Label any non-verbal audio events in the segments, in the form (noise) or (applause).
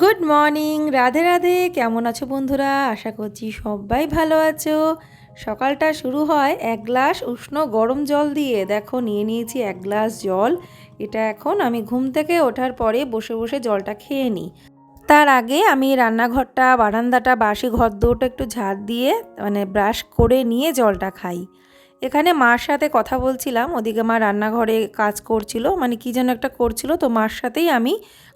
Good morning Radhe Radhe. কেমন আছো বন্ধুরা? আশা করছি সবাই ভালো আছো। সকালটা শুরু হয় এক গ্লাস উষ্ণ গরম জল দিয়ে। দেখো, নিয়ে নিয়েছি এক গ্লাস জল। এটা এখন আমি ঘুম থেকে ওঠার পরে বসে বসে জলটা খেয়ে নিই। তার আগে আমি রান্নাঘরটা, বারান্দাটা, বাসি ঘর দুটো একটু ঝাড় দিয়ে মানে ব্রাশ করে নিয়ে জলটা খাই। এখানে মার সাথে কথা বলছিলাম। ওদিকে মা রান্নাঘরে কাজ করছিল মানে কী যেন একটা করছিল, তো মার সাথেই আমি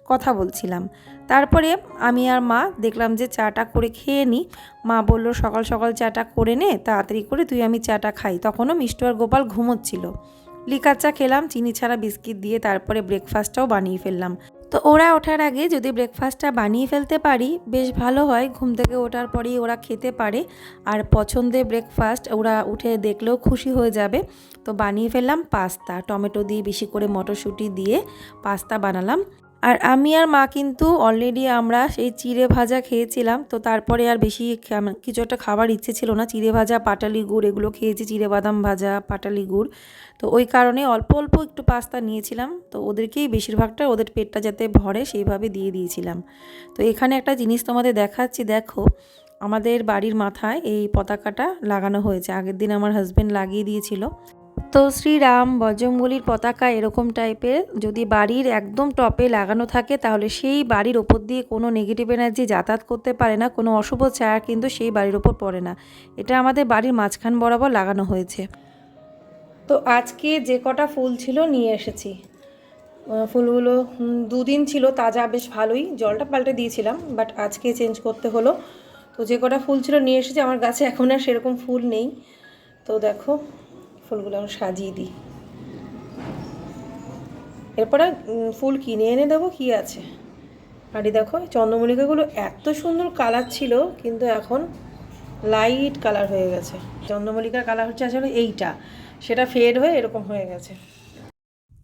কথা বলছিলাম। তারপরে আমি আর মা দেখলাম যে চাটা করে খেয়ে নিই মা বলল, সকাল সকাল চাটা করে নে, তাড়াতাড়ি করে তুই আমি চাটা খাই। তখনও মিষ্টু আর গোপাল ঘুমোচ্ছিল। লিকার চা খেলাম, চিনি ছাড়া বিস্কিট দিয়ে তারপরে ব্রেকফাস্টটাও বানিয়ে ফেললাম। তো ওরা ওঠার আগে যদি ব্রেকফাস্টটা বানিয়ে ফেলতে পারি, বেশ ভালো হয়। ঘুম থেকে ওঠার পরেই ওরা খেতে পারে। আর পছন্দের ব্রেকফাস্ট ওরা উঠে দেখলেও খুশি হয়ে যাবে। তো বানিয়ে ফেললাম পাস্তা, টমেটো দিয়ে বেশি করে মটরশুঁটি দিয়ে পাস্তা বানালাম। আর আমি আর মা কিন্তু অলরেডি আমরা সেই চিড়ে ভাজা খেয়েছিলাম, তো তারপরে আর বেশি কিছু একটা খাবার ইচ্ছে ছিল না। চিড়ে ভাজা, পাটালি গুড়, এগুলো খেয়েছি, চিড়ে বাদাম ভাজা, পাটালি গুড়। তো ওই কারণে অল্প অল্প একটু পাস্তা নিয়েছিলাম, তো ওদেরকেই বেশিরভাগটা ওদের পেটটা যাতে ভরে সেইভাবে দিয়ে দিয়েছিলাম। তো এখানে একটা জিনিস তোমাদের দেখাচ্ছি, দেখো, আমাদের বাড়ির মাথায় এই পতাকাটা লাগানো হয়েছে। আগের দিন আমার হাজব্যান্ড লাগিয়ে দিয়েছিল। তো শ্রীরাম বজরংবলির পতাকা এরকম টাইপের যদি বাড়ির একদম টপে লাগানো থাকে, তাহলে সেই বাড়ির ওপর দিয়ে কোনো নেগেটিভ এনার্জি যাতায়াত করতে পারে না, কোনো অশুভ ছায়া কিন্তু সেই বাড়ির ওপর পড়ে না। এটা আমাদের বাড়ির মাঝখান বরাবর লাগানো হয়েছে। তো আজকে যে কটা ফুল ছিল নিয়ে এসেছি। ফুলগুলো দুদিন ছিল, তাজা বেশ ভালোই, জলটা পাল্টে দিয়েছিলাম বাট আজকে চেঞ্জ করতে হলো। তো যে কটা ফুল ছিল নিয়ে এসেছি, আমার গাছে এখন আর সেরকম ফুল নেই। তো দেখো ফুলগুলো আমি সাজিয়ে দিই। এরপরে ফুল কিনে এনে দেবো, কি আছে? আর দেখো চন্দ্রমল্লিকাগুলো এত সুন্দর কালার ছিল, কিন্তু এখন লাইট কালার হয়ে গেছে। চন্দ্রমল্লিকার কালার হচ্ছে আসলে এইটা, সেটা ফেড হয়ে এরকম হয়ে গেছে।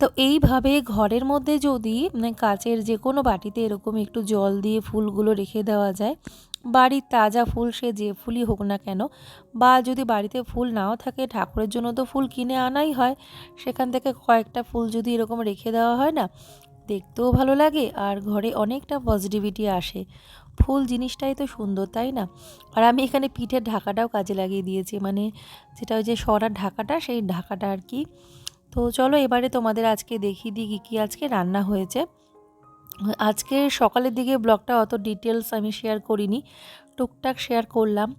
তো এইভাবে ঘরের মধ্যে যদি মানে কাচের যে কোনো বাটিতে এরকম একটু জল দিয়ে ফুলগুলো রেখে দেওয়া যায় বাড়ির তাজা ফুল সে যে ফুলই হোক না কেন, বা যদি বাড়িতে ফুল নাও থাকে, ঠাকুরের জন্য তো ফুল কিনে আনাই হয়। সেখান থেকে কয়েকটা ফুল যদি এরকম রেখে দেওয়া হয় না, দেখতেও ভালো লাগে আর ঘরে অনেকটা পজিটিভিটি আসে। ফুল জিনিসটাই তো সুন্দর, তাই না? আর আমি এখানে পিঠের ঢাকাটাও কাজে লাগিয়ে দিয়েছি মানে যেটা ওই যে সরার ঢাকাটা, সেই ঢাকাটা আর কি। তো চলো এবারে তোমাদের আজকে দেখিয়ে দিই কী কী আজকে রান্না হয়েছে। আজকে সকালের দিকে ব্লগটা অত ডিটেলস আমি শেয়ার করিনি, টুকটাক শেয়ার করলাম।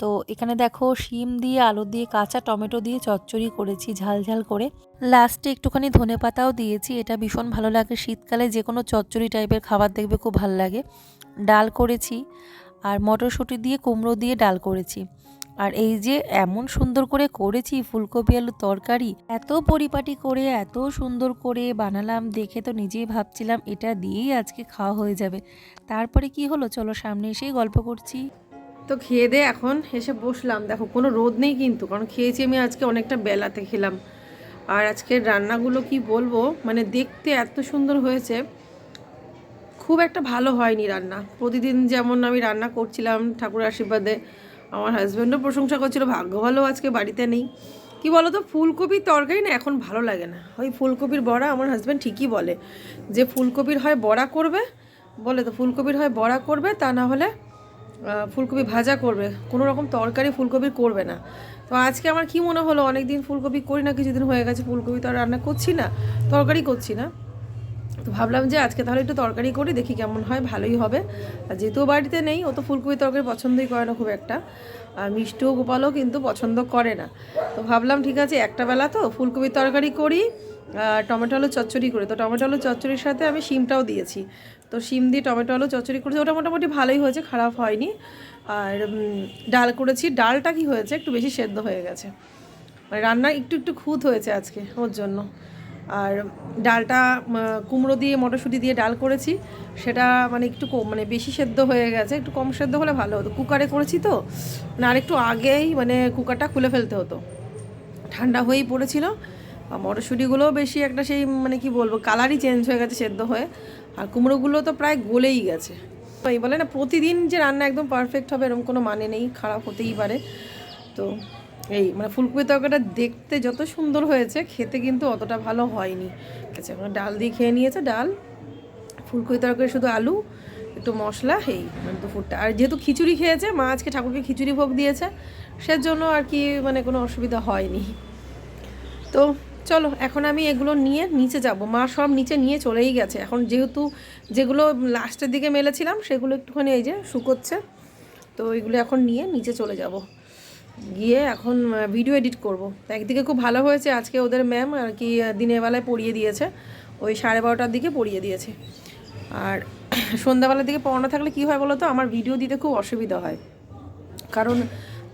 তো এখানে দেখো শিম দিয়ে, আলু দিয়ে, কাঁচা টমেটো দিয়ে চচ্চড়ি করেছি ঝাল ঝাল করে। লাস্টে একটুখানি ধনে পাতাও দিয়েছি, এটা ভীষণ ভালো লাগে। শীতকালে যে কোনো চচ্চড়ি টাইপের খাবার দেখবে খুব ভালো লাগে। ডাল করেছি, আর মটরশুঁটি দিয়ে, কুমড়ো দিয়ে ডাল করেছি। আর এই যে এমন সুন্দর করে করেছি ফুলকপি আলুর তরকারি, এত পরিপাটি করে, এত সুন্দর করে বানালাম দেখে তো নিজেই ভাবছিলাম এটা দিয়েই আজকে খাওয়া হয়ে যাবে। তারপরে কি হলো? চলো সামনে এসেই গল্প করছি। তো খেয়ে দিয়ে এখন, এসে বসলাম। দেখো, কোনো রোদ নেই কিন্তু, কারণ খেয়েছি আমি আজকে অনেকটা বেলাতে খেলাম। আর আজকের রান্নাগুলো কি বলব? মানে দেখতে এত সুন্দর হয়েছে। খুব একটা ভালো হয়নি রান্না। প্রতিদিন যেমন আমি রান্না করছিলাম ঠাকুর আশীর্বাদে আমার হাজব্যান্ডও প্রশংসা করছিল, ভাগ্য ভালো আজকে বাড়িতে নেই। কি বলো তো ফুলকপির তরকারি না এখন ভালো লাগে না। ওই ফুলকপির বড়া আমার হাজব্যান্ড ঠিকই বলে, যে ফুলকপির হয় বড়া করবে, বলে তো ফুলকপির হয় বড়া করবে, তা না হলে ফুলকপি ভাজা করবে। কোনো রকম তরকারি ফুলকপির করবে না। তো আজকে আমার কি মনে হলো অনেক দিন ফুলকপি করি না, কিছুদিন হয়ে গেছে ফুলকপি তো রান্না করছি না, তরকারি করছি না। তো ভাবলাম যে আজকে তাহলে একটু তরকারি করি, দেখি কেমন হয়, ভালোই হবে। আর যেহেতু বাড়িতে নেই, ও তো ফুলকপি তরকারি পছন্দই করে না খুব একটা। আর মিষ্টিও গোপালও কিন্তু পছন্দ করে না। তো ভাবলাম ঠিক আছে, একটা বেলা তো ফুলকপির তরকারি করি টমেটো আলু চচ্চড়ি করি। তো টমেটো আলু চচ্চড়ির সাথে আমি শিমটাও দিয়েছি। তো শিম দিয়ে টমেটো আলু চচ্চড়ি করেছি, ওটা মোটামুটি ভালোই হয়েছে, খারাপ হয়নি। আর ডাল করেছি, ডালটা কি হয়েছে, একটু বেশি সেদ্ধ হয়ে গেছে। মানে রান্না একটু একটু খুঁত হয়েছে আজকে ওর জন্য। আর ডালটা কুমড়ো দিয়ে মটরশুঁটি দিয়ে ডাল করেছি। সেটা মানে একটু কম মানে বেশি সেদ্ধ হয়ে গেছে। একটু কম সেদ্ধ হলে ভালো হতো। কুকারে করেছি তো। মানে আরেকটু আগেই মানে কুকারটা খুলে ফেলতে হতো। ঠান্ডা হয়েই পড়েছিল। আর মটরশুঁটিগুলোও বেশি একটা সেই মানে কি বলব, কালারই চেঞ্জ হয়ে গেছে সেদ্ধ হয়ে। আর কুমড়োগুলো তো প্রায় গলেই গেছে। এই বলে না, প্রতিদিন যে রান্না একদম পারফেক্ট হবে, এরকম কোনো মানে নেই। খারাপ হতেই পারে। তো এই মানে ফুলকপি তরকারিটা দেখতে যত সুন্দর হয়েছে, খেতে কিন্তু অতটা ভালো হয়নি। ঠিক আছে এখন ডাল দিয়ে খেয়ে নিয়েছে, ডাল। ফুলকপি তরকারি শুধু আলু, একটু মশলা, এই মানে দুপুরটা আর যেহেতু খিচুড়ি খেয়েছে, মা আজকে ঠাকুরকে খিচুড়ি ভোগ দিয়েছে, সেজন্য আর কি মানে কোনো অসুবিধা হয়নি। তো চলো, এখন আমি এগুলো নিয়ে নিচে যাব। মা সব নিচে নিয়ে চলেই গেছে। এখন যেহেতু যেগুলো লাস্টের দিকে মেলেছিলাম, সেগুলো একটুখানি এই যে শুকোচ্ছে, তো এগুলো এখন নিয়ে নিচে চলে যাব। গিয়ে এখন ভিডিও এডিট করব। একদিকে খুব ভালো হয়েছে আজকে ওদের ম্যাম আর কি দিনের বেলায় পড়িয়ে দিয়েছে। ওই সাড়ে বারোটার দিকে পড়িয়ে দিয়েছে। আর (clears throat) সন্ধ্যাবেলার দিকে পড়ানো থাকলে কী হয় বলো তো আমার ভিডিও দিতে খুব অসুবিধা হয়। কারণ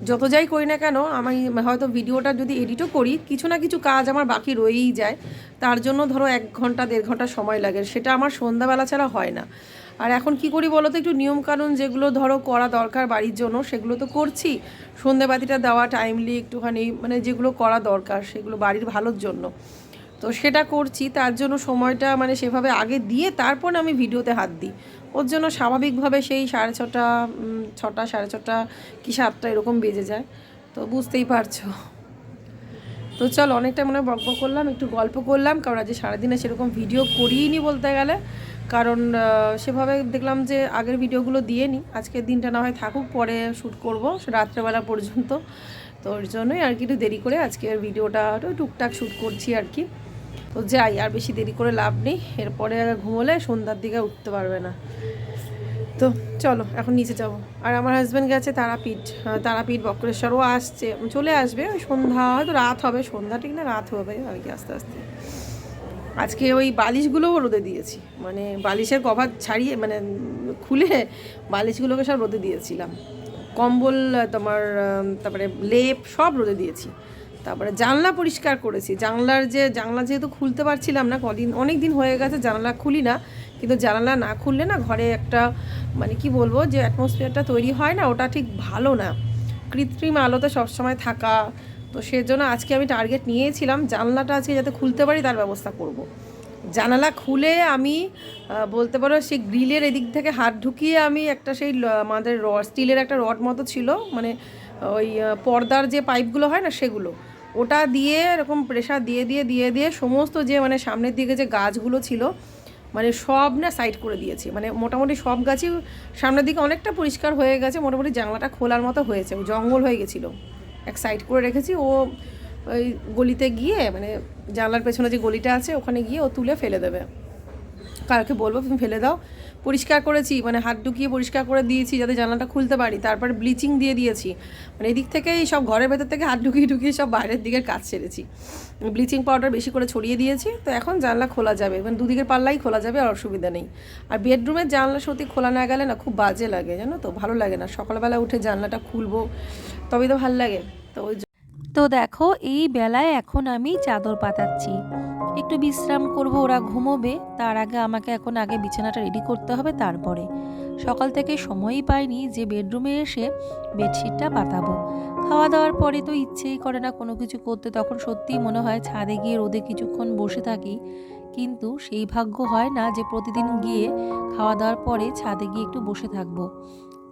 যত যাই করি না কেন, আমি হয়তো ভিডিওটা যদি এডিটও করি, কিছু না কিছু কাজ আমার বাকি রয়েই যায়। তার জন্য ধরো এক ঘণ্টা, দেড় ঘণ্টা সময় লাগে। সেটা আমার সন্ধ্যাবেলা ছাড়া হয় না। আর এখন কি করি বলো তো, একটু নিয়মকানুন যেগুলো ধরো করা দরকার বাড়ির জন্য, সেগুলো তো করছি। সন্ধ্যেবাতিটা দেওয়া টাইমলি একটুখানি মানে যেগুলো করা দরকার, সেগুলো বাড়ির ভালোর জন্য। তো সেটা করছি, তার জন্য সময়টা মানে সেভাবে আগে দিয়ে তারপর আমি ভিডিওতে হাত দিই। ওর জন্য স্বাভাবিকভাবে সেই সাড়ে ছটা ছটা, সাড়ে ছটা কি সাতটা এরকম বেজে যায়। তো বুঝতেই পারছ। তো চল, অনেকটা মনে হয় বক করলাম, একটু গল্প করলাম, কারণ আজ সারাদিনে সেরকম ভিডিও করিনি বলতে গেলে। কারণ সেভাবে দেখলাম যে আগের ভিডিওগুলো দিয়ে নিই আজকের দিনটা না হয় থাকুক, পরে শ্যুট করব রাত্রেবেলা পর্যন্ত। তো ওর জন্যই আর কি একটু দেরি করে আজকের ভিডিওটা টুকটাক শ্যুট করছি আর কি। তো যাই, আর বেশি দেরি করে লাভ নেই, এরপরে ঘুমোলে সন্ধ্যার দিকে উঠতে পারবে না। তো চলো, এখন নিচে যাব। আর আমার হাজব্যান্ড গেছে তারাপীঠ তারাপীঠ বক্রেশ্বরও আসছে, চলে আসবে, ওই সন্ধ্যা, হয়তো রাত হবে, সন্ধ্যা ঠিক না, রাত হবে আর কি আস্তে আস্তে আজকে ওই বালিশগুলোও রোদে দিয়েছি। মানে বালিশের কভার ছাড়িয়ে মানে খুলে বালিশগুলোকে সব রোদে দিয়েছিলাম। কম্বল, তোমার তারপরে লেপ সব রোদে দিয়েছি। তারপরে জানলা পরিষ্কার করেছি। জানলার যে, জানলা যেহেতু খুলতে পারছিলাম না, কদিন অনেক দিন হয়ে গেছে জানলা খুলি না, কিন্তু জানালা না খুললে না ঘরে একটা মানে কি বলব, যে অ্যাটমসফিয়ারটা তৈরি হয় না, ওটা ঠিক ভালো না। কৃত্রিম আলোতে সবসময় থাকা তো সেজন্য আজকে আমি টার্গেট নিয়েছিলাম, জানলাটা আজকে যাতে খুলতে পারি তার ব্যবস্থা করব। জানালা খুলে আমি বলতে পারো সেই গ্রিলের এদিক থেকে হাত ঢুকিয়ে আমি একটা সেই আমাদের র, স্টিলের একটা রড মতো ছিল মানে ওই পর্দার যে পাইপগুলো হয় না সেগুলো, ওটা দিয়ে এরকম প্রেশার দিয়ে দিয়ে দিয়ে দিয়ে সমস্ত যে মানে সামনের দিকে যে গাছগুলো ছিল মানে সব না সাইড করে দিয়েছি মানে মোটামুটি সব গাছই সামনের দিকে অনেকটা পরিষ্কার হয়ে গেছে, মোটামুটি জানলাটা খোলার মতো হয়েছে, জঙ্গল হয়ে গেছিল এক সাইড করে রেখেছি। ও ওই গলিতে গিয়ে মানে জানলার পেছনে যে গলিটা আছে, ওখানে গিয়ে ও তুলে ফেলে দেবে। কালকে বলব, তুমি ফেলে দাও। পরিষ্কার করেছি মানে হাত ঢুকিয়ে পরিষ্কার করে দিয়েছি যাতে জানলাটা খুলতে পারি। তারপর ব্লিচিং দিয়ে দিয়েছি। মানে এদিক থেকেই সব ঘরের ভেতর থেকে হাত ঢুকিয়ে ঢুকিয়ে সব বাইরের দিকের কাজ সেরেছি। ব্লিচিং পাউডার বেশি করে ছড়িয়ে দিয়েছি, তো এখন জানলা খোলা যাবে। মানে দুদিকের পাল্লাই খোলা যাবে, আর অসুবিধা নেই। আর বেডরুমের জানলা সত্যি খোলা না গেলে না খুব বাজে লাগে, জানো তো? ভালো লাগে না। সকালবেলা উঠে জানলাটা খুলবো, তবেই তো ভালো লাগে। তো ওই তো দেখো, এই বেলায় এখন আমি চাদর পাতাচ্ছি। একটু বিশ্রাম করব, ওরা ঘুমোবে। তার আগে আমাকে এখন আগে বিছানাটা রেডি করতে হবে, তারপরে। সকাল থেকে সময়ই পাইনি যে বেডরুমে এসে বেডশিটটা পাতাবো। খাওয়া দাওয়ার পরে তো ইচ্ছেই করে না কোনো কিছু করতে, তখন সত্যিই মনে হয় ছাদে গিয়ে রোদে কিছুক্ষণ বসে থাকি। কিন্তু সেই ভাগ্য হয় না যে প্রতিদিন গিয়ে খাওয়া দাওয়ার পরে ছাদে গিয়ে একটু বসে থাকব।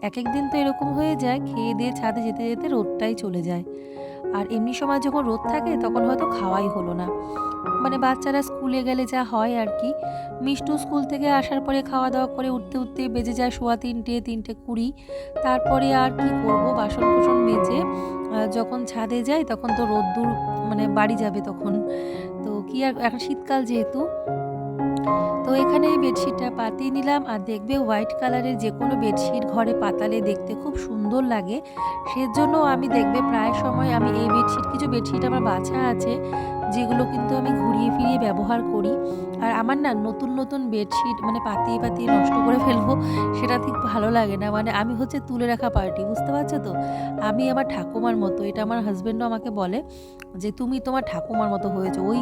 এক এক দিন তো এরকম হয়ে যায়, খেয়ে দিয়ে ছাদে যেতে যেতে রোদটাই চলে যায়। আর এমনি সময় যখন রোদ থাকে, তখন হয়তো খাওয়াই হলো না। মানে বাচ্চারা স্কুলে গেলে যা হয় আর কি। মিষ্টু স্কুল থেকে আসার পরে খাওয়া দাওয়া করে উঠতে উঠতে বেজে যায় সোয়া তিনটে তিনটে কুড়ি। তারপরে আর কি করব? বাসন কোসন মেজে যখন ছাদে যাই তখন তো রোদ্দুর মানে বাড়ি যাবে তখন। তো কি আর, এখন শীতকাল যেহেতু। তো এখানে বেডশিটটা পাতিয়ে নিলাম আর দেখবে হোয়াইট কালারের যে কোনো বেডশিট ঘরে পাতালে দেখতে খুব সুন্দর লাগে। সেজন্য আমি দেখবে প্রায় সময় আমি এই বেডশিট, কিছু বেডশিট আমার বাছা আছে। যেগুলো কিন্তু আমি ঘুরিয়ে ফিরিয়ে ব্যবহার করি। আর আমার না নতুন নতুন বেডশিট মানে পাতিয়ে পাতিয়ে নষ্ট করে ফেলব, সেটা ঠিক ভালো লাগে না। মানে আমি হচ্ছে তুলে রাখা পার্টি বুঝতে পারছ তো? আমি আমার ঠাকুমার মতো, এটা আমার হাজব্যান্ডও আমাকে বলে যে, তুমি তোমার ঠাকুমার মতো হয়েছো। ওই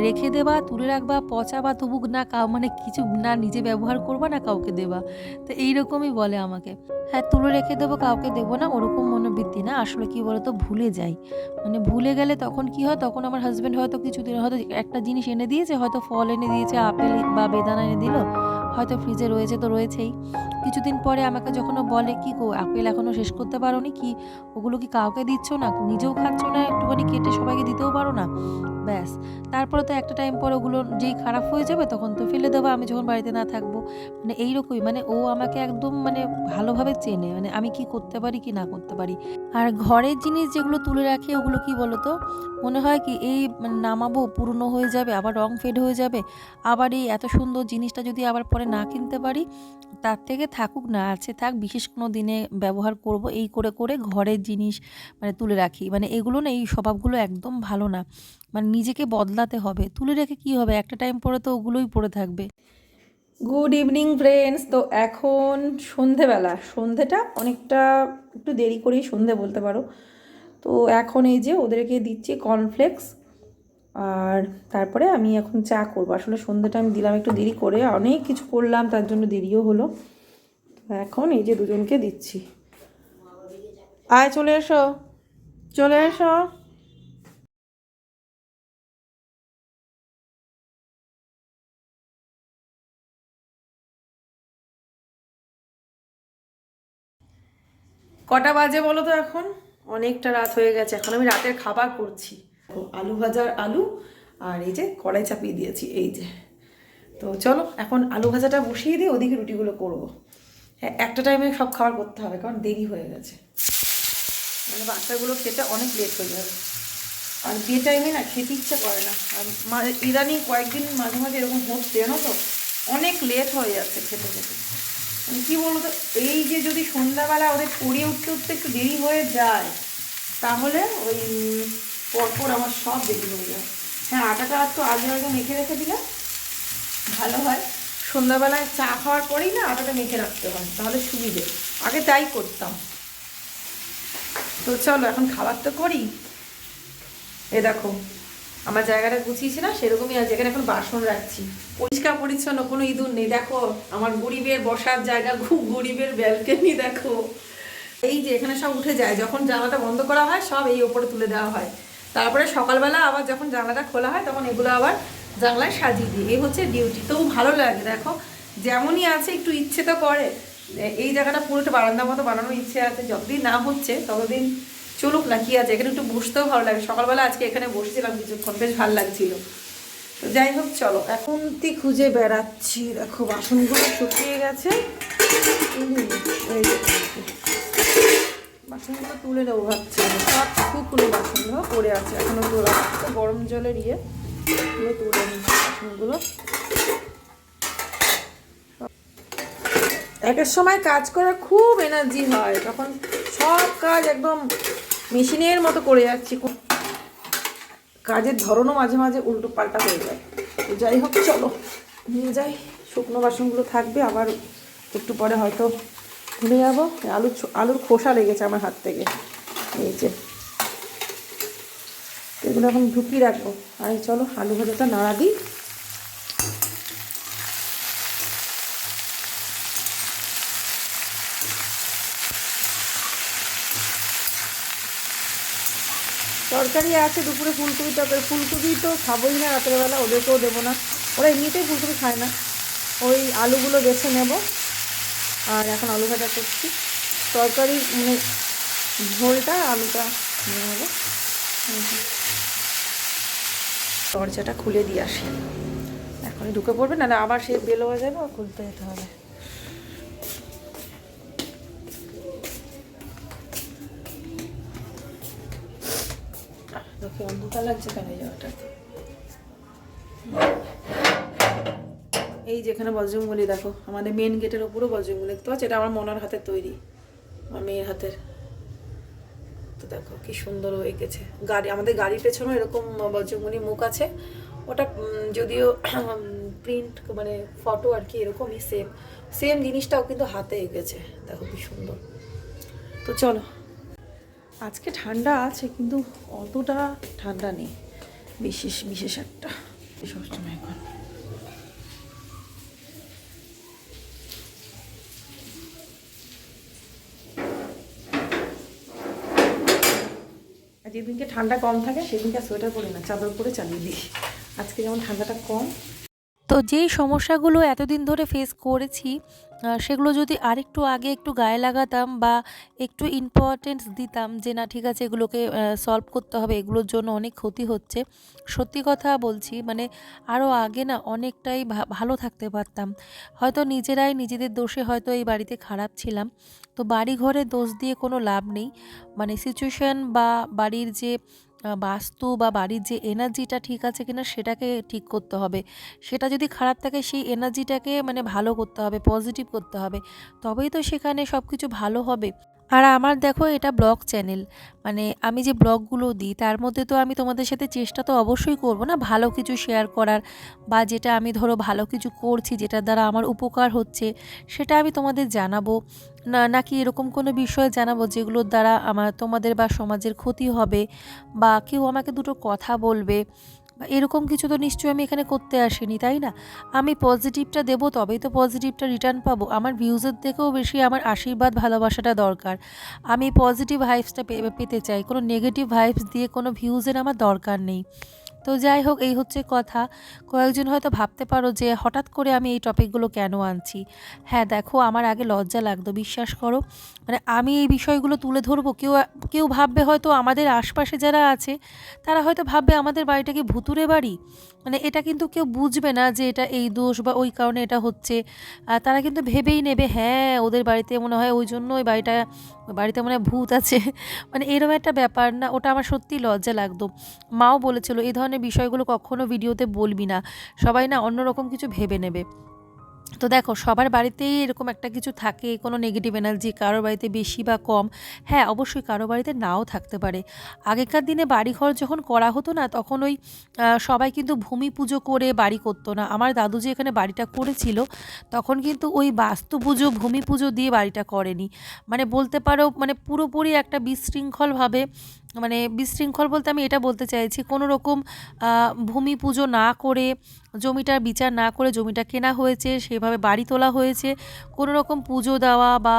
রেখে দেবা, তুলে রাখবা পচা বা তবু না কাউ মানে কিছু না নিজে ব্যবহার করবা না কাউকে দেবা। তো এইরকমই বলে আমাকে। হ্যাঁ তুলে রেখে দেবো, কাউকে দেবো না, ওরকম মনোবৃত্তি না। আসলে কি বলতো? ভুলে যাই। মানে ভুলে গেলে তখন কি হয়? তখন আমার হাজব্যান্ড হয়তো কিছুদিন হয়তো একটা জিনিস এনে দিয়েছে, হয়তো ফল এনে দিয়েছে, আপেল বা বেদানা এনে দিল। হয়তো ফ্রিজে রয়েছে তো রয়েছেই। কিছুদিন পরে আমাকে যখন বলে, কি গো, আপেল এখনও শেষ করতে পারো নি কি? ওগুলো কি কাউকে দিচ্ছ না? নিজেও খাচ্ছ না? একটুখানি কেটে সবাইকে দিতেও পারো না? ব্যাস, তারপরে তো একটা টাইম পরে ওগুলো যেই খারাপ হয়ে যাবে তখন তো ফেলে দেবো, আমি যখন বাড়িতে না থাকব। মানে এইরকমই মানে ও আমাকে একদম মানে ভালোভাবে চেনে মানে আমি কি করতে পারি, কি না করতে পারি। আর ঘরের জিনিস যেগুলো তুলে রাখি ওগুলো কি বলতো? মনে হয় কি এই নামাবো, পুরনো হয়ে যাবে, আবার রং ফেড হয়ে যাবে আবার এই এত সুন্দর জিনিসটা যদি আবার পরে না কিনতে পারি, তার থেকে থাকুক না, আছে থাক, বিশেষ কোনো দিনে ব্যবহার করব, এই করে করে ঘরের জিনিস মানে তুলে রাখি। মানে এগুলো না, এই স্বভাবগুলো একদম ভালো না। মানে নিজেকে বদলাতে হবে। তুলে রেখে কি হবে? একটা টাইম পরে তো ওগুলোই পড়ে থাকবে। গুড ইভিনিং ফ্রেন্ডস তো এখন সন্ধেবেলা। সন্ধেটা অনেকটা একটু দেরি করেই সন্ধে বলতে পারো। তো এখন এই যে ওদেরকে দিচ্ছি কর্নফ্লেক্স আর তারপরে আমি এখন চা করব। আসলে সন্ধেটা আমি দিলাম একটু দেরি করে, অনেক কিছু করলাম, তার জন্য দেরিও হলো। এখন এই যে দুজনকে দিচ্ছি। আয়, চলে এসো চলে এসো। কটা বাজে বলো তো এখন? অনেকটা রাত হয়ে গেছে, এখন আমি রাতের খাবার করছি। ও, আলু ভাজার আলু আর এই যে কড়াই চাপিয়ে দিয়েছি এই যে। তো চলো এখন আলু ভাজাটা বসিয়ে দিয়ে ওদিকে রুটিগুলো করব। হ্যাঁ একটা টাইমে সব খাবার করতে হবে কারণ দেরি হয়ে গেছে। মানে বাচ্চাগুলো খেতে অনেক লেট হয়ে যাবে। আর বিয়ে টাইমে না খেতে ইচ্ছা করে না। আর ইদানিং কয়েকদিন মাঝে মাঝে এরকম হচ্ছে জানো তো? অনেক লেট হয়ে যাচ্ছে খেতে খেতে। মানে কী বলতো এই যে যদি সন্ধ্যাবেলা ওদের পড়িয়ে উঠতে উঠতে একটু দেরি হয়ে যায় তাহলে ওই পরপর আমার সব দেরি হয়ে যায়। হ্যাঁ আটাটা একটু আগে আগে মেখে রেখে দিলে ভালো হয়। সন্ধ্যাবেলায় চা খাওয়ার পরেই না আটাটা মেখে রাখতে হয়, তাহলে সুবিধে। আগে তাই করতাম। তো চলো, এখন খাবার তো করি। এ দেখো, আমার জায়গাটা গুছিয়েছি না, সেরকমই আছে। এখানে এখন বাসন রাখছি। পরিষ্কার পরিচ্ছন্ন, কোনো ইঁদুর নেই। দেখো, আমার গরিবের বসার জায়গা, খুব গরিবের ব্যালকনি দেখো। এই যে এখানে সব উঠে যায়, যখন জানলাটা বন্ধ করা হয়, সব এই ওপরে তুলে দেওয়া হয়। তারপরে সকালবেলা আবার যখন জানলাটা খোলা হয়, তখন এগুলো আবার জানলায় সাজিয়ে দিই। এই হচ্ছে ডিউটি তবু ভালো লাগে, দেখো। যেমনই আছে, একটু ইচ্ছে তো করে। এই জায়গাটা পুরোটা বারান্দার মতো বানানোর ইচ্ছে আছে। যতদিন না হচ্ছে, ততদিন চলুক না কি আছে। এখানে একটু বসতেও ভালো লাগে। সকালবেলা আজকে এখানে বসেছিলাম কিছুক্ষণ, বেশ ভালো লাগছিল। তো যাই হোক, চলো। এখন তি খুঁজে বেড়াচ্ছি। দেখো, বাসনগুলো শুকিয়ে গেছে। বাসনগুলো তুলে দেবো ভাবছি। সব শুকনো বাসনগুলো পড়ে আছে। এখনও তোলা হচ্ছে গরম জলের ইয়ে। তুলে তুলে নিচ্ছি বাসনগুলো। একের সময় কাজ করার খুব এনার্জি হয়। তখন সব কাজ একদম মেশিনের মতো করে যাচ্ছি। কাজের ধরনও মাঝে মাঝে উল্টো পাল্টা হয়ে যায়। তো যাই হোক, চলো। নিয়ে যাই। শুকনো বাসনগুলো থাকবে। আবার একটু পরে হয়তো ভুলে যাব। আলু আলুর খোসা লেগেছে আমার হাত থেকে। এই যে। এগুলো এখন ঢুকিয়ে রাখব। আর চলো, আলু ভাজাটা নাড়া দিই। তরকারি আছে, দুপুরে ফুলকপি তরকারি। ফুলকপি তো খাবোই না রাতের বেলা ওদেরকেও দেবো না। ওরা এমনিতেই ফুলকপি খায় না। ওই আলুগুলো বেছে নেব। আর এখন আলু ভাজা করছি। তরকারি মানে ঝোলটা আলুটা নিয়ে নেব। দরজাটা খুলে দিয়ে আসি। এখনই ঢুকে পড়বে না আবার সে বেলো হয়ে যাবে আর খুলতে যেতে হবে। অন্ধকার লাগছে কেন জায়গাটা এই যেখানে বজ্রমগুলি দেখো, আমাদের মেন গেটের ওপরও বজ্রমগুলি দেখতে পাচ্ছ। এটা আমার মনার হাতের তৈরি, আমার মেয়ের হাতের। তো দেখো, কি সুন্দর গেছে। গাড়ি, আমাদের গাড়ির পেছনেও এরকম বজ্রমুনি মুখ আছে। ওটা যদিও প্রিন্ট মানে ফটো আর কি, এরকমই সেম সেম জিনিসটাও কিন্তু হাতে এঁকেছে দেখো, কি সুন্দর। তো চলো, আজকে ঠান্ডা আছে, কিন্তু অতটা ঠান্ডা নেই। বিশেষ বিশেষ একটা। সবসময় এখন। যেদিনকে ঠান্ডা কম থাকে, সেদিনকে সোয়েটার পরে না, চাদর পরে চালিয়ে দিই। আজকে যেমন ঠান্ডাটা কম তো যেই সমস্যাগুলো এতদিন ধরে ফেস করেছি সেগুলো যদি আরেকটু আগে একটু গায়ে লাগাতাম বা একটু ইম্পর্টেন্স দিতাম যে না, ঠিক আছে, এগুলোকে সলভ করতে হবে, এগুলোর জন্য অনেক ক্ষতি হচ্ছে। সত্যি কথা বলছি মানে আরও আগে না অনেকটাই ভালো থাকতে পারতাম। হয়তো নিজেরাই নিজেদের দোষে হয়তো এই বাড়িতে খারাপ ছিলাম। তো বাড়ি ঘরে দোষ দিয়ে কোনো লাভ নেই। মানে সিচুয়েশন বা বাড়ির যে বাস্তু বা বাড়ির যে এনার্জিটা ঠিক আছে কিনা সেটাকে ঠিক করতে হবে। সেটা যদি খারাপ থাকে সেই এনার্জিটাকে মানে ভালো করতে হবে, পজিটিভ করতে হবে। তবেই তো সেখানে সব কিছু ভালো হবে। আর আমার দেখো এটা ব্লগ চ্যানেল। মানে আমি যে ব্লগগুলো দিই, তার মধ্যে তো আমি তোমাদের সাথে চেষ্টা তো অবশ্যই করব না, ভালো কিছু শেয়ার করার বা যেটা আমি ধরো ভালো কিছু করছি, যেটার দ্বারা আমার উপকার হচ্ছে, সেটা আমি তোমাদের জানাব। না, নাকি এরকম কোনো বিষয় জানাব যেগুলোর দ্বারা আমার তোমাদের বা সমাজের ক্ষতি হবে বা কেউ আমাকে দুটো কথা বলবে? বা এরকম কিছু তো নিশ্চয়ই আমি এখানে করতে আসিনি, তাই না? আমি পজিটিভটা দেবো, তবেই তো পজিটিভটা রিটার্ন পাবো। আমার ভিউজের থেকেও বেশি আমার আশীর্বাদ, ভালোবাসাটা দরকার। আমি পজিটিভ ভাইবসটা পেতে চাই। কোনো নেগেটিভ ভাইবস দিয়ে কোনো ভিউজের আমার দরকার নেই। তো যাই হোক, এই হচ্ছে কথা। কয়েকজন হয়তো ভাবতে পারো যে হঠাৎ করে আমি এই টপিকগুলো কেন আনছি। হ্যাঁ দেখো, আমার আগে লজ্জা লাগতো, বিশ্বাস করো। মানে আমি এই বিষয়গুলো তুলে ধরবো, কেউ কেউ ভাববে হয়তো আমাদের আশপাশে যারা আছে, তারা হয়তো ভাববে আমাদের বাড়িটা কি ভুতুরে বাড়ি? মানে এটা কিন্তু কেউ বুঝবে না যে এটা এই দোষ বা ওই কারণে এটা হচ্ছে। তারা কিন্তু ভেবেই নেবে হ্যাঁ ওদের বাড়িতে মনে হয় ওই জন্য ওই বাড়িটা, বাড়িতে মনে হয় ভূত আছে। (laughs) মানে এরকম একটা ব্যাপার না, ওটা আমার সত্যি লজ্জা লাগতো। মাও বলেছিল, এই ধরনের বিষয়গুলো কখনো ভিডিওতে বলবি না। সবাই না অন্যরকম কিছু ভেবে নেবে। তো দেখো, সবার বাড়িতেই এরকম একটা কিছু থাকে, কোনো নেগেটিভ এনার্জি কারোর বাড়িতে বেশি বা কম। হ্যাঁ অবশ্যই কারও বাড়িতে নাও থাকতে পারে। আগেকার দিনে বাড়িঘর যখন করা হতো না, তখন ওই সবাই কিন্তু ভূমি পুজো করে বাড়ি করতো না। আমার দাদু যে এখানে বাড়িটা করেছিল, তখন কিন্তু ওই বাস্তু পুজো, ভূমি পুজো দিয়ে বাড়িটা করেনি। মানে বলতে পারো মানে পুরোপুরি একটা বিশৃঙ্খলভাবে মানে বিশৃঙ্খল বলতে আমি এটা বলতে চাইছি কোনো রকম ভূমি পুজো না করে, জমিটার বিচার না করে জমিটা কেনা হয়েছে, সেভাবে বাড়ি তোলা হয়েছে কোনো রকম পুজো দেওয়া বা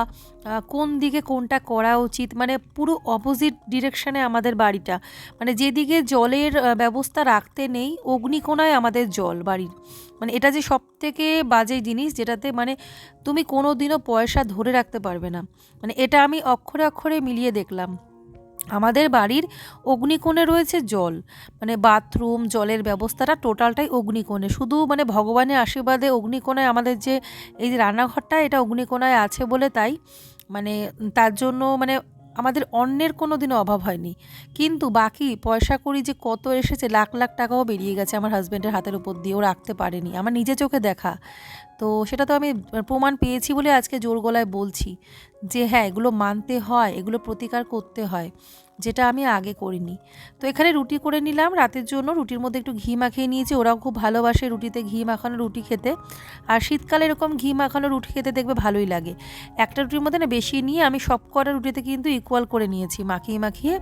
কোন দিকে কোনটা করা উচিত মানে পুরো অপোজিট ডিরেকশানে আমাদের বাড়িটা। মানে যেদিকে জলের ব্যবস্থা রাখতে নেই, অগ্নিকোণায় আমাদের জল বাড়ির। মানে এটা যে সব থেকে বাজে জিনিস, যেটাতে মানে তুমি কোনো দিনও পয়সা ধরে রাখতে পারবে না। মানে এটা আমি অক্ষরে অক্ষরে মিলিয়ে দেখলাম। আমাদের বাড়ির অগ্নিকোণে রয়েছে জল। মানে বাথরুম জলের ব্যবস্থাটা টোটালটাই অগ্নিকোণে। শুধু মানে ভগবানের আশীর্বাদে অগ্নিকোণায় আমাদের যে এই যে রান্নাঘরটা, এটা অগ্নিকোণায় আছে বলে তাই। মানে তার জন্য মানে আমাদের অন্যের কোনো দিনও অভাব হয়নি। কিন্তু বাকি পয়সা করি যে কত এসেছে, লাখ লাখ টাকাও বেরিয়ে গেছে আমার হাজব্যান্ডের হাতের উপর দিয়েও রাখতে পারেনি। আমার নিজে চোখে দেখা। তো সেটা তো আমি প্রমাণ পেয়েছি বলে আজকে জোর গলায় বলছি যে হ্যাঁ এগুলো মানতে হয়, এগুলো প্রতিকার করতে হয়, যেটা আমি আগে করিনি। তো এখানে রুটি করে নিলাম রাতের জন্য, রুটির মধ্যে একটু ঘি মাখিয়ে নিয়েছি, ওরাও খুব ভালোবাসে রুটিতে ঘি মাখানো রুটি খেতে। আর শীতকালে এরকম ঘি মাখানো রুটি খেতে দেখবে ভালোই লাগে। একটা রুটির মধ্যে না বেশি নিয়ে আমি সব কটা রুটিতে কিন্তু ইকুয়াল করে নিয়েছি, মাখিয়ে মাখিয়ে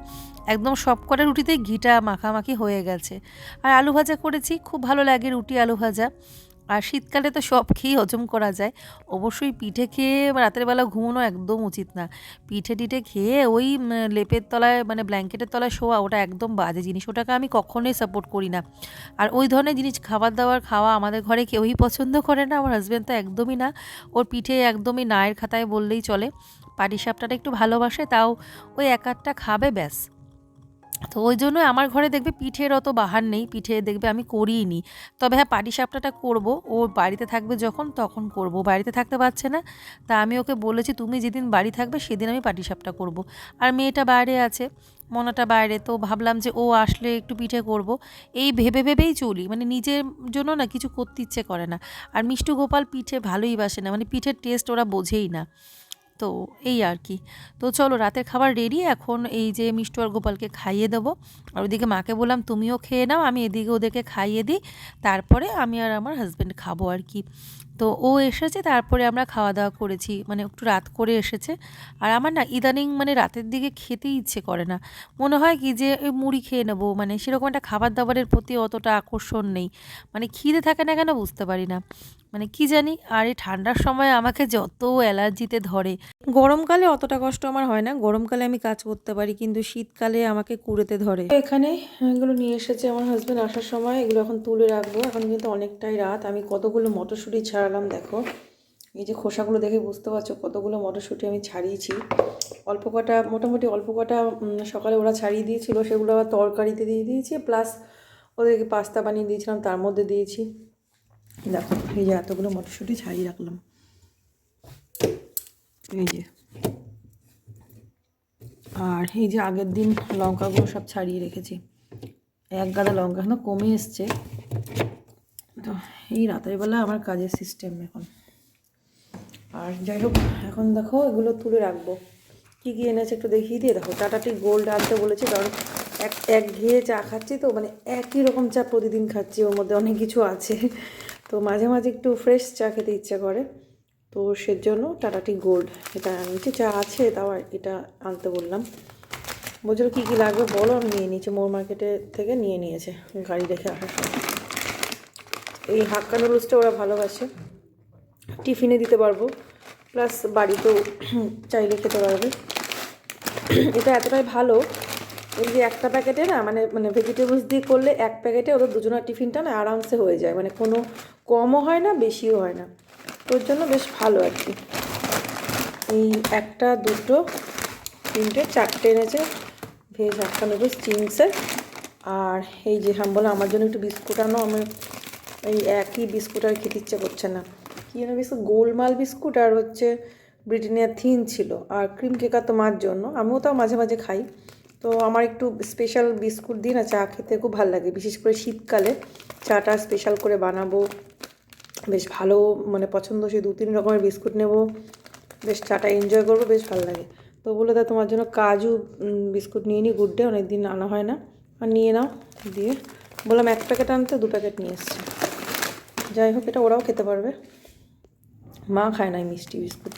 একদম সব কটা রুটিতে ঘিটা মাখামাখি হয়ে গেছে। আর আলু ভাজা করেছি, খুব ভালো লাগে রুটি আলু ভাজা। আর শীতকালে তো সব খেয়েই হজম করা যায়। অবশ্যই পিঠে খেয়ে রাতের বেলা ঘুমোনো একদম উচিত না। পিঠে টিঠে খেয়ে ওই লেপের তলায় মানে ব্ল্যাঙ্কেটের তলায় শোয়া ওটা একদম বাজে জিনিস। ওটাকে আমি কখনোই সাপোর্ট করি না। আর ওই ধরনের জিনিস খাবার দাবার খাওয়া আমাদের ঘরে কেউই পছন্দ করে না। আমার হাজব্যান্ড তো একদমই না। ওর পিঠে একদমই নায়ের খাতায় বললেই চলে। পাটিসাপটাটা একটু ভালোবাসে, তাও ওই এক আধটা খাবে ব্যাস। তো ওই জন্য আমার ঘরে দেখবে পিঠের অত বাহার নেই, পিঠে দেখবে আমি করিই নি তবে হ্যাঁ পাটিসাপটাটা করব, ও বাড়িতে থাকবে যখন, তখন করব। বাড়িতে থাকতে পারছে না, তা আমি ওকে বলেছি, তুমি যেদিন বাড়ি থাকবে সেদিন আমি পাটিসাপটা করব। আর মেয়েটা বাইরে আছে, মনাটা বাইরে, তো ভাবলাম যে ও আসলে একটু পিঠে করব। এই ভেবে ভেবেই চলি মানে নিজের জন্য না কিছু করতে ইচ্ছে করে না। আর মিষ্টু গোপাল পিঠে ভালোই বাসে না মানে পিঠের টেস্ট ওরা বোঝেই না। তো এই আর কি। তো চলো রাতের খাবার রেডি এখন এই যে মিষ্টু আর গোপালকে খাইয়ে দেবো। আর ওদিকে মাকে বললাম, তুমিও খেয়ে নাও, আমি এদিকে ওদেরকে খাইয়ে দিই। তারপরে আমি আর আমার হাজব্যান্ড খাব আর কি। তো ও এসেছে, তারপরে আমরা খাওয়া দাওয়া করেছি। মানে একটু রাত করে এসেছে। আর আমার না ইদানিং মানে রাতের দিকে খেতেই ইচ্ছে করে না। মনে হয় কি যে ওই মুড়ি খেয়ে নেব। মানে সেরকম একটা খাবার দাবারের প্রতি অতটা আকর্ষণ নেই। মানে খিদে থাকে না কেন বুঝতে পারি না। মানে কি জানি, আর এই ঠান্ডার সময় আমাকে যত অ্যালার্জিতে ধরে। গরমকালে অতটা কষ্ট আমার হয় না, গরমকালে আমি কাজ করতে পারি, কিন্তু শীতকালে আমাকে কুড়েতে ধরে। এখানে এগুলো নিয়ে এসেছে আমার হাজব্যান্ড আসার সময়, এগুলো এখন তুলে রাখব। এখন কিন্তু অনেকটাই রাত, আমি কতগুলো মটরশুঁটি ছাড়ালাম দেখো। এই যে খোসাগুলো দেখে বুঝতে পারছ, কতগুলো মটরশুঁটি আমি ছাড়িয়েছি। অল্প কটা, মোটামুটি অল্প কটা সকালে ওরা ছাড়িয়ে দিয়েছিল, সেগুলো আবার তরকারিতে দিয়ে দিয়েছি প্লাস ওদেরকে পাস্তা বানিয়ে দিয়েছিলাম, তার মধ্যে দিয়েছি। দেখো, এই যে এতগুলো মটরশুঁটি ছাড়িয়ে রাখলাম। এই যে। আর এই যে আগের দিন লঙ্কাগুলো সব ছাড়িয়ে রেখেছি। এক গাদা লঙ্কা এখনও কমে এসছে। তো এই রাতের বেলা আমার কাজের সিস্টেম এখন। আর যাই হোক, এখন দেখো এগুলো তুলে রাখব। কী কী এনেছে একটু দেখিয়ে দিয়ে দেখো। টাটাটি গোল্ড আনতে বলেছে, কারণ এক এক ঘিয়ে চা খাচ্ছি তো মানে একই রকম চা প্রতিদিন খাচ্ছি, ওর মধ্যে অনেক কিছু আছে। তো মাঝে মাঝে একটু ফ্রেশ চা খেতে ইচ্ছা করে। তো সেজন্য টাটাটি গোল্ড, এটা আনছি চা আছে তাও এটা আনতে বললাম। বলছিল, কী কী লাগবে বলো, আমি নিয়ে নিয়েছি মোর মার্কেটে থেকে নিয়ে নিয়েছে, গাড়ি রেখে আসার সময়। এই হাক্কা নুডলসটা ওরা ভালোবাসে। টিফিনে দিতে পারব প্লাস বাড়িতেও চাইলে খেতে পারবে। এটা এতটাই ভালো এই যে একটা প্যাকেটে না মানে মানে ভেজিটেবলস দিয়ে করলে এক প্যাকেটে ওদের দুজনের টিফিনটা না আরামসে হয়ে যায়। মানে কোনো কমও হয় না, বেশিও হয় না। তোর জন্য বেশ ভালো আর কি। এই একটা, দুটো, তিনটে, চারটে এনেছে। ভেজ হাক্কা নুডলস চিংসের আর এই যে হাম বলে, আমার জন্য একটু বিস্কুট আনো। আমার এই একই বিস্কুট আর খেতে ইচ্ছে করছে না। কী যেন বিস্কুট? গোলমাল বিস্কুট আর হচ্ছে ব্রিটানিয়া থিন ছিল। আর ক্রিম কেকার তো মার জন্য। আমিও তাও মাঝে মাঝে খাই। তো আমার একটু স্পেশাল বিস্কুট দিয়ে না চা খেতে খুব ভালো লাগে। বিশেষ করে শীতকালে চাটা স্পেশাল করে বানাবো। বেশ ভালো মানে পছন্দ, সে দু তিন রকমের বিস্কুট নেব। বেশ চাটা এনজয় করব, বেশ ভালো লাগে। তো বলে দা তোমার জন্য কাজু বিস্কুট নিয়ে নিই গুড ডে অনেক দিন আনা হয় না। আর নিয়ে নাও, দিয়ে বললাম এক প্যাকেট আনতে, দু প্যাকেট নিয়ে এসছে। যাই হোক, এটা ওরাও খেতে পারবে। মা খায় না মিষ্টি বিস্কুট।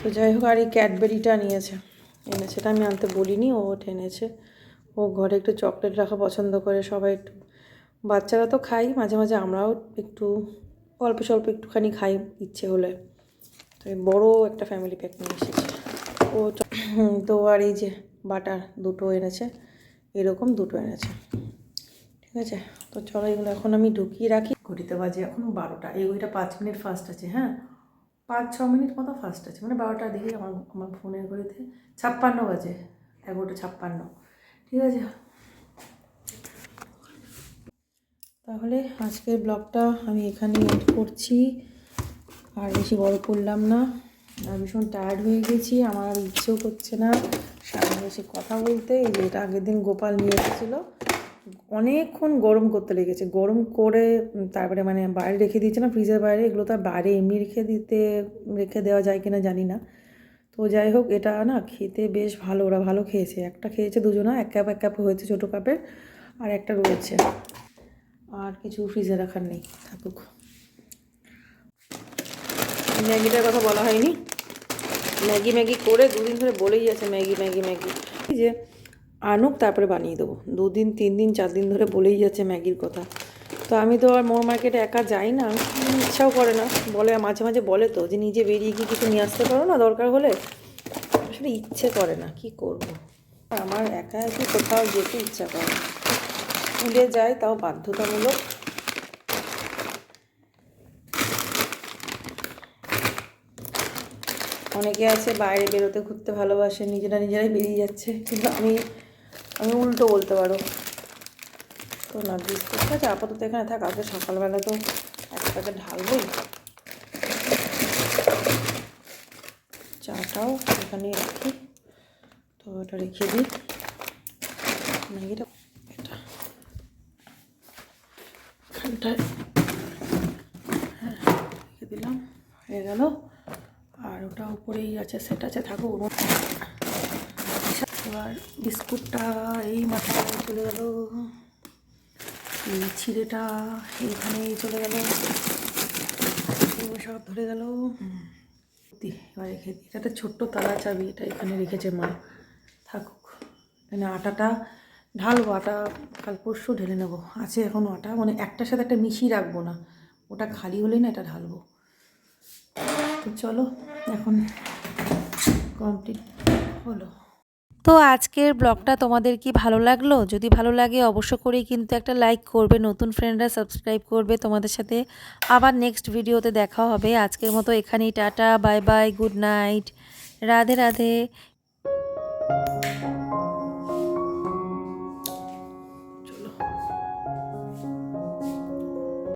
তো যাই হোক, আর এই ক্যাডবেরিটা নিয়েছে। এনেছে এটা আমি আনতে বলিনি, ও এনেছে ও ঘরে একটু চকলেট রাখা পছন্দ করে, সবাই একটু, বাচ্চারা তো খাই, মাঝে মাঝে আমরাও একটু, অল্প স্বল্প একটুখানি খাই ইচ্ছে হলে। তো বড়ো একটা ফ্যামিলি প্যাক নিয়ে এসেছে। ও তো আর এই যে বাটার দুটো এনেছে, এরকম দুটো এনেছে। ঠিক আছে? তো চলো এগুলো এখন আমি ঢুকিয়ে রাখি। ঘড়িতে বাজে এখন বারোটা, এই ওইটা পাঁচ মিনিট ফাস্ট আছে হ্যাঁ? পাঁচ, ছ মিনিট মতো ফার্স্ট আছে। মানে বারোটার দিকে আমার আমার ফোনের ঘড়িতে ছাপ্পান্ন বাজে, এগারোটা ছাপ্পান্ন। ঠিক আছে? তাহলে আজকের ব্লগটা আমি এখানে এড করছি। আর বেশি বড় করলাম না। আর ভীষণ টায়ার্ড হয়ে গেছি। আমার ইচ্ছেও করছে না। সামনে এসে কথা বলতে। এই যে এটা আগের দিন গোপাল নিয়ে এসেছিল। অনেকক্ষণ গরম করতে লেগেছে। গরম করে তারপরে মানে বাইরে রেখে দিয়েছিলাম ফ্রিজের বাইরে, এগুলো তো আর বাইরে এমনি রেখে দিতে, রেখে দেওয়া যায় কিনা জানি না। তো যাই হোক, এটা না খেতে বেশ ভালো, ওরা ভালো খেয়েছে। একটা খেয়েছে দুজনা, এক কাপ এক কাপ হয়েছে ছোটো কাপের, আর একটা রয়েছে। আর কিছু ফ্রিজে রাখার নেই, থাকুক। ম্যাগিটার কথা বলা হয়নি। ম্যাগি ম্যাগি করে দুদিন ধরে বলেই আছে ম্যাগি ম্যাগি ম্যাগি। যে আনুক, তারপরে বানিয়ে দেবো। দুদিন তিন দিন চার দিন ধরে বলেই যাচ্ছে ম্যাগির কথা। তো আমি তো আর মোর মার্কেটে একা যাই না ইচ্ছাও করে না। বলে, মাঝে মাঝে বলে তো যে, নিজে বেরিয়ে গিয়ে কিছু নিয়ে আসতে পারো না, দরকার হলে। আসলে ইচ্ছে করে না, কি করব। আমার একা একই কোথাও যেতে ইচ্ছা করে না। স্কুলে যাই, তাও বাধ্যতামূলক। অনেকে আছে, বাইরে বেরোতে, ঘুরতে ভালোবাসে, নিজেরা নিজেরাই বেরিয়ে যাচ্ছে। কিন্তু আমি আমি উল্টো বলতে পারো। তো না, বিস্কুট আছে আপাতত এখানে থাক, আজকে সকালবেলা তো এক প্যাকেট ঢালবই। চাটাও এখানে রাখি। তো ওটা রেখে দিই। এটা। হ্যাঁ রেখে দিলাম, হয়ে গেল। আর ওটা উপরেই আছে, সেট আছে, থাকুক। এবার বিস্কুটটা এই মাথায় চলে গেল। এই ছিঁড়েটা এইখানেই চলে গেল। সব ধরে গেল। এবার রেখে দিই এটা একটা ছোট্ট তালা চাবি, এটা এখানে রেখেছে মা। থাকুক। এখানে আটাটা ঢালবো, আটা কাল পরশু ঢেলে নেব। আছে এখনও আটা মানে একটার সাথে একটা মিশিয়ে রাখব না। ওটা খালি হলেই না এটা ঢালবো। তো চলো, এখন কমপ্লিট হলো। তো আজকের ব্লগটা তোমাদের কি ভালো লাগল? যদি ভালো লাগে অবশ্য করেই কিন্তু একটা লাইক করবে, নতুন ফ্রেন্ডরা সাবস্ক্রাইব করবে। তোমাদের সাথে আবার নেক্সট ভিডিওতে দেখা হবে। আজকের মতো এখানেই, tata bye bye good night Radhe Radhe.